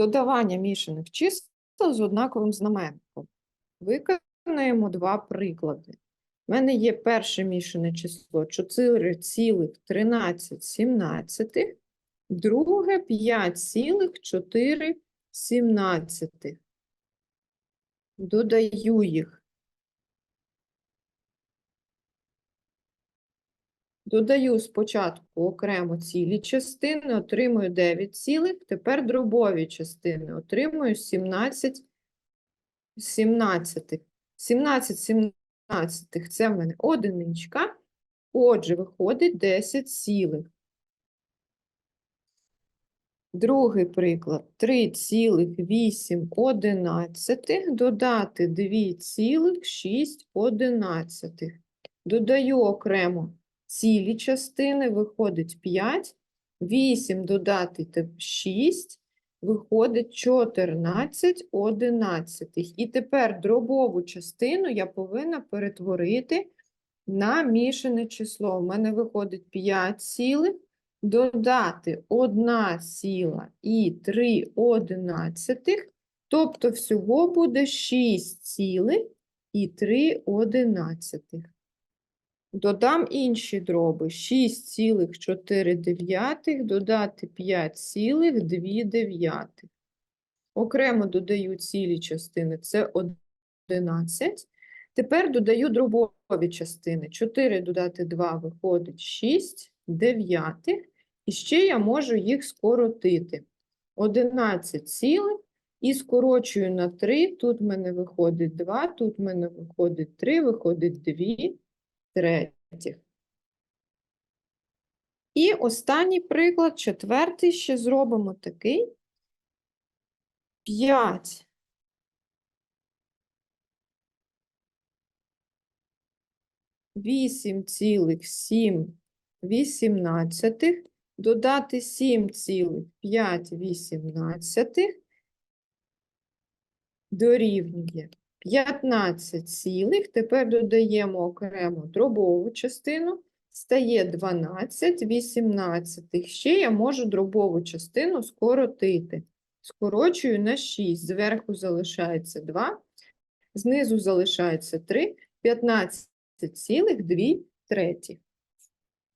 Додавання мішаних чисел з однаковим знаменником. Виконуємо два приклади. У мене є перше мішане число 4,1317, друге 5,417. Додаю їх. Додаю спочатку окремо цілі частини, отримую 9 цілих, тепер дробові частини, отримую 17 17. 17 17 це в мене одиничка, отже, виходить 10 цілих. Другий приклад 3,8 додати 2,6. Додаю окремо цілі частини, виходить 5, 8 додати 6, виходить 14 одинадцятих. І тепер дробову частину я повинна перетворити на мішане число. У мене виходить 5 цілих, додати 1 ціла і 3 одинадцятих, тобто всього буде 6 цілих і 3 одинадцятих. Додам інші дроби. 6,4 додати 5,2. Окремо додаю цілі частини, це 11. Тепер додаю дробові частини. 4 додати 2 виходить 6 дев'ятих. І ще я можу їх скоротити. 11 цілих і скорочую на 3. Тут в мене виходить 2, тут в мене виходить 3, виходить 2 третіх. І останній приклад, четвертий, ще зробимо такий. 5 8,7 вісімнадцятих, додати 7,5 вісімнадцятих дорівнює 15 цілих, тепер додаємо окремо дробову частину, стає 12 18. Ще я можу дробову частину скоротити. Скорочую на 6, зверху залишається 2, знизу залишається 3, 15 цілих 2 треті.